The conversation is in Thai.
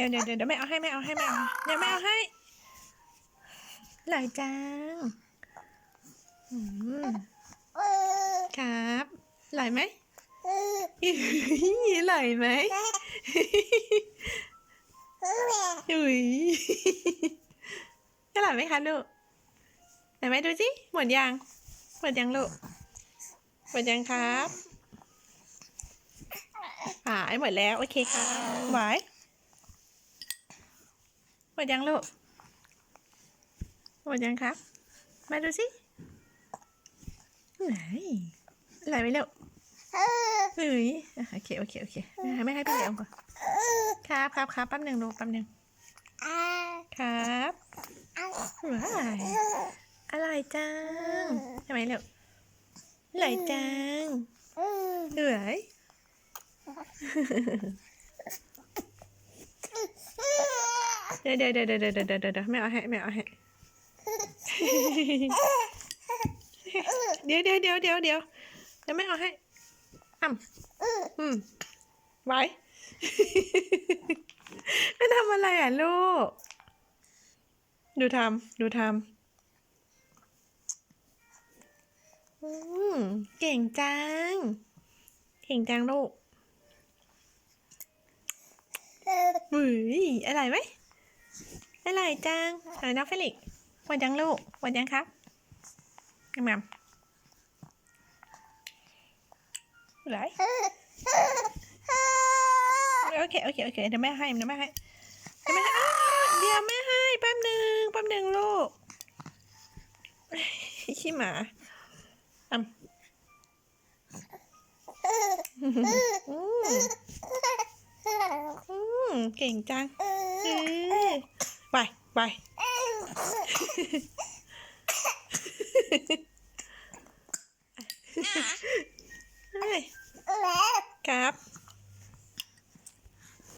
ดี๋ยวเดี๋ยวเดี๋ยวเดี๋ยวไม่เอาให้ไม่เอาให้ไม่เอาเดี๋ยวไม่เอาให้ไหลายจังครับไหลไหมไหลไหมอุ้ยจะไหลไหมคะลูกไหนไหมดูสิหมดยังหมดยังลูกหมดยังครับอ่าไอ้หมดแล้ว โอเคค่ะไหว หมดยังลูกหมดยังครับ มาดูสิไหนไหลไหมลูกเฮ้ยโอเคโอเคโอเคไม่ให้พี่เหลียวก่อนครับครับครับแป๊บหนึ่งลูกแป๊บหนึ่งครับว้ายอะไรจังทำไมลูกไหลจังเหนื่อย เดี๋ยวเดี๋ยวเดี๋ยวเดี๋ยวเดี๋ยวเดี๋ยวเดี๋ยวไม่เอาให้ไม่เอาให้เดี๋ยวเดี๋ยวเดี๋ยวเดี๋ยวเดี๋ยวเดี๋ยวไม่เอาให้อ่ำอืมไว้ไม่ทำอะไรอะลูก ดูทำดูทำอืมเก่งจัง เก่งจังลูกบุ๋ยอะไรไหม อะไรจังไหนน้องเฟลิกซ์วันยังลูกวันยังครับแมมไหนโอเค โอเค โอเค เดี๋ยวแม่ให้ เดี๋ยวแม่ให้ เดี๋ยวแม่ให้เดี๋ยวแม่ให้ แป๊บหนึ่งแป๊บหนึ่งลูกขี้หมาอ่ำอืมอืมเก่งจัง เออไปไปครับ